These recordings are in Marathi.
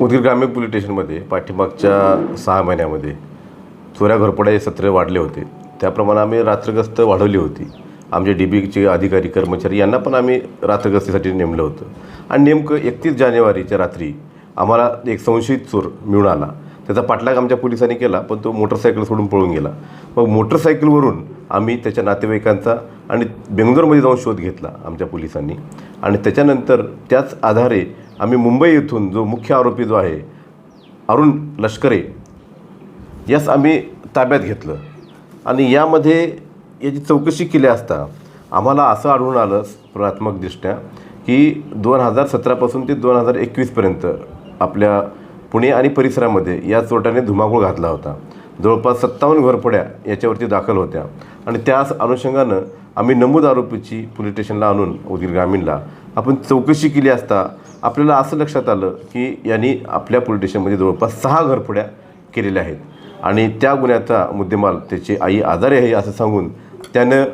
उदगीर ग्रामीण पोलीस स्टेशनमध्ये पाठीमागच्या सहा महिन्यामध्ये चोऱ्या घरपड्या सत्र वाढले होते. त्याप्रमाणे आम्ही रात्रगस्त वाढवली होती. आमचे डी बीचे अधिकारी कर्मचारी यांना पण आम्ही रात्रगस्तीसाठी नेमलं होतं. आणि नेमकं एकतीस जानेवारीच्या रात्री आम्हाला एक संशयित चोर मिळून आला. त्याचा पाठलाग आमच्या पोलिसांनी केला पण तो मोटरसायकल सोडून पळून गेला. मग मोटरसायकलवरून आम्ही त्याच्या नातेवाईकांचा आणि बेंगलोरमध्ये जाऊन शोध घेतला आमच्या पोलिसांनी. आणि त्याच्यानंतर त्याच आधारे आम्ही मुंबई येथून जो मुख्य आरोपी जो आहे अरुण लष्करे यास आम्ही ताब्यात घेतलं. आणि यामध्ये याची चौकशी केली असता आम्हाला असं आढळून आलं प्राथमिकदृष्ट्या की दोन हजार सतरापासून ते दोन हजार एकवीसपर्यंत आपल्या पुणे आणि परिसरामध्ये या चोरट्याने धुमाकूळ घातला होता. जवळपास सत्तावन्न घरफोड्या याच्यावरती दाखल होत्या. आणि त्याच अनुषंगानं आम्ही नमूद आरोपीची पोलीस स्टेशनला आणून उदगीर ग्रामीणला आपण चौकशी केली असता आपल्याला असं लक्षात आलं की यांनी आपल्या पोलीस स्टेशनमध्ये जवळपास सहा घरफोड्या केलेल्या आहेत. आणि त्या गुन्ह्याचा मुद्देमाल त्याची आई आजारी आहे असं सांगून त्यानं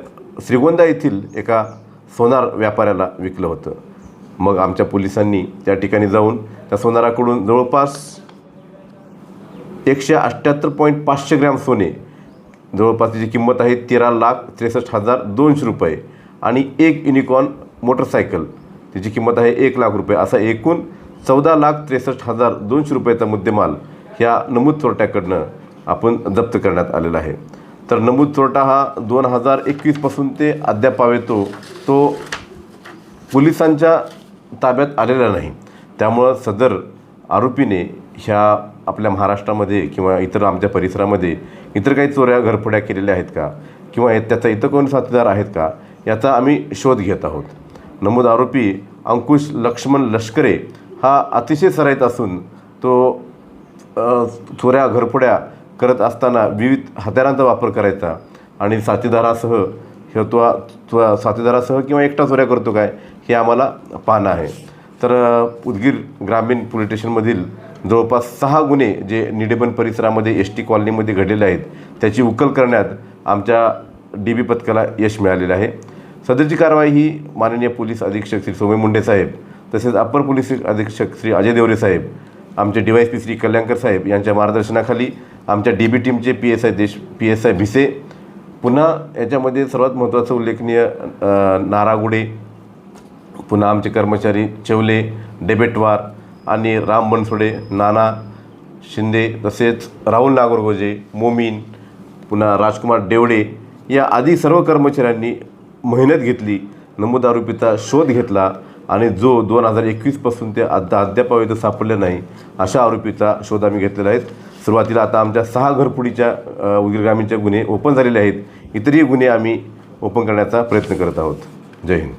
श्रीगोंदा येथील एका सोनार व्यापाऱ्याला विकलं होतं. मग आमच्या पोलिसांनी त्या ठिकाणी जाऊन त्या सोनाराकडून जवळपास एकशे अठ्ठ्याहत्तर पॉईंट पाचशे ग्रॅम सोने जवळपास त्याची किंमत आहे तेरा लाख त्रेसष्ट हजार दोनशे रुपये आणि एक युनिकॉन मोटरसायकल त्याची किंमत आहे एक लाख रुपये. असा एकूण चौदा लाख त्रेसष्ट हजार दोनशे रुपयाचा मुद्देमाल ह्या नमूद चोरट्याकडनं आपण जप्त करण्यात आलेला आहे. तर नमूद चोरटा हा दोन हजार एकवीसपासून ते अद्याप येतो. तो पोलिसांच्या ताब्यात आलेला नाही. त्यामुळं सदर आरोपीने ह्या आपल्या महाराष्ट्रामध्ये किंवा इतर आमच्या परिसरामध्ये इतर काही चोऱ्या घरफोड्या केलेल्या आहेत का? किंवा हे- त्याचा इतर कोण साथीदार आहेत का? याचा आम्ही शोध घेत आहोत. नमूद आरोपी अंकुश लक्ष्मण लष्करे हा अतिशय सराईत असून तो चोऱ्या घरफोड्या करत असताना विविध हत्यारांचा वापर करायचा आणि साथीदारासह हे तो साथीदारासह किंवा एकटा चोऱ्या करतो काय हे आम्हाला पाहणं आहे. तर उदगीर ग्रामीण पोलीस स्टेशनमधील जवळपास सहा गुन्हे जे निडेबन परिसरामध्ये एस टी कॉलनीमध्ये घडलेले आहेत त्याची उकल करण्यात आमच्या डी बी पथकाला यश मिळालेलं आहे. सदरची कारवाई ही माननीय पोलीस अधीक्षक श्री सोमे मुंडे साहेब तसेच अप्पर पोलीस अधीक्षक श्री अजय देवरे साहेब आमचे D Y P Shri Kalyankar साहेब यांच्या मार्गदर्शनाखाली आमच्या डी बी टीमचे पी एस आय देश पी एस आय भिसे पुन्हा याच्यामध्ये सर्वात महत्त्वाचं उल्लेखनीय नारागुडे पुन्हा आमचे कर्मचारी चेवले डेबेटवार आणि राम बनसोडे नाना शिंदे तसेच राहुल नागरगोजे मोमीन पुन्हा राजकुमार डेवडे या आदी सर्व कर्मचाऱ्यांनी मेहनत घेतली नमूद आरोपीचा शोध घेतला आणि जो दोन हजार एकवीसपासून ते अद्या अद्याप सापडले नाही अशा आरोपीचा शोध आम्ही घेतलेला आहे. सुरुवातीला आता आमच्या सहा घरपुडीच्या अ, गुन्हे ओपन झालेले आहेत. इतरही गुन्हे आम्ही ओपन करण्याचा प्रयत्न करत आहोत. जय हिंद.